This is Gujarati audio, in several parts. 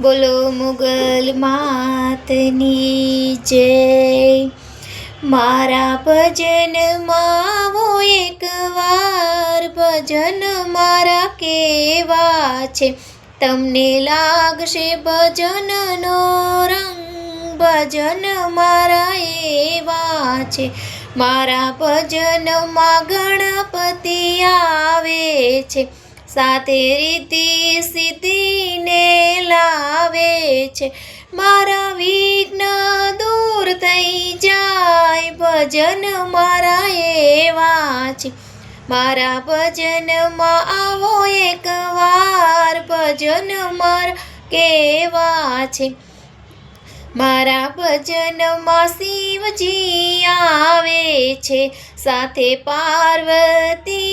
બોલો મુગલ માતની જય. મારા ભજનમાં આવો એકવાર ભજન મારા કેવા છે. તમને લાગશે ભજનનો રંગ, ભજન મારા એવા છે. મારા ભજનમાં ગણપતિ આવે છે. સાથે રીતિ સિદ્ધિને લાવે છે. મારા વિઘ્ન દૂર થઈ જાય, ભજન મારા એવા છે. મારા ભજનમાં આવો એકવાર ભજન મારા કેવા છે. મારા ભજનમાં શિવજી આવે છે. સાથે પાર્વતીને લાવે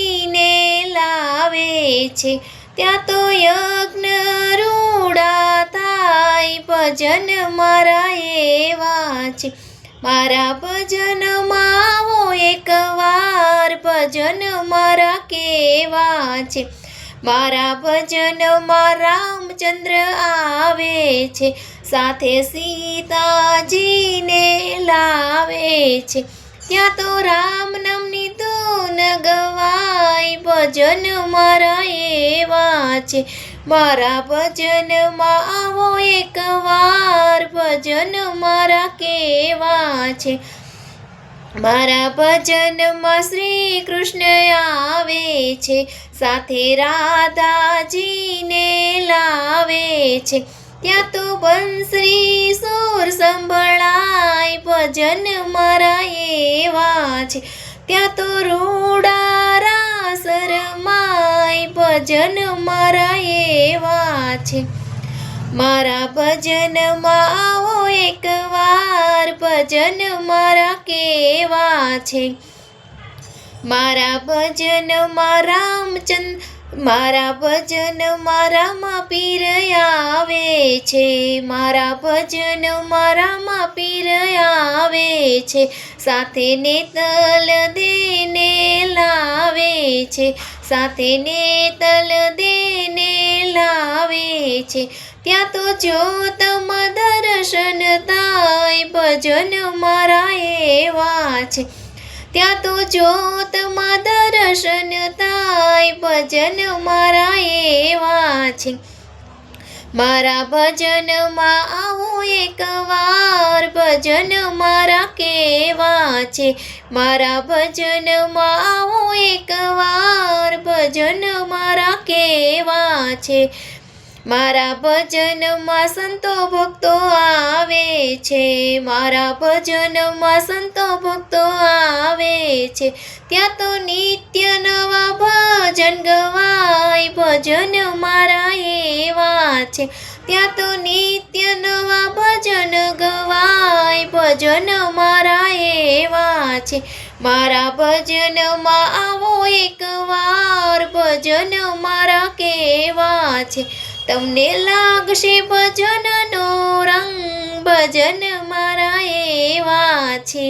છે. ત્યાં તો યજ્ઞ રૂડા થાય ભજન મારા એવા છે. મારા ભજનમાં આવો એકવાર ભજન મારા કેવા છે. મારા ભજનમાં રામચંદ્ર આવે છે. સાથે સીતાજીને લાવે છે. ત્યાં તો રામ નામની ધૂન ગવાય, ભજન મારા એવા છે મારા ભજનમાં આવો એકવાર ભજન મારા કેવા છે મારા ભજનમાં શ્રી કૃષ્ણ આવે છે, સાથે રાધાજીને લાવે છે. ત્યાં તો બંસરી સુર સંભળાય, ભજન મારા એવા છે ત્યાં તો રૂડારા ભજન મારા એવા છે મારા ભજનમાં આવો એકવાર ભજન મારા કેવા છે? મારા ભજનમાં રામચંદ્ર મારા ભજન મારામાં પીર આવે છે. મારા ભજન મારામાં પીર છે. સાથે ને તલ દેને લાવે છે. સાથે નેતલ દેને લાવે છે. ત્યાં તો જ્યોતમાં દર્શન થાય ભજન મારા એવા છે. ત્યાં તો જ્યોતમાં દર્શન થાય, ભજન મારા એવા છે. મારા ભજનમાં આવો એકવાર ભજન મારા કેવા છે. મારા ભજનમાં આવો એકવાર ભજન મારા કેવા છે. મારા ભજનમાં સંતો ભક્તો આવે છે. મારા ભજનમાં સંતો ભક્તો આવે છે. ત્યાં તો નિત્ય નવા ભજન ગવાય, ભજન મારા એવા છે. ત્યાં તો નિત્ય નવા ભજન ગવાય, ભજન મારા એવા છે. મારા ભજનમાં આવો એકવાર ભજન મારા કેવા છે. તમને લાગશે ભજનનો રંગ ભજન મારા એવા છે.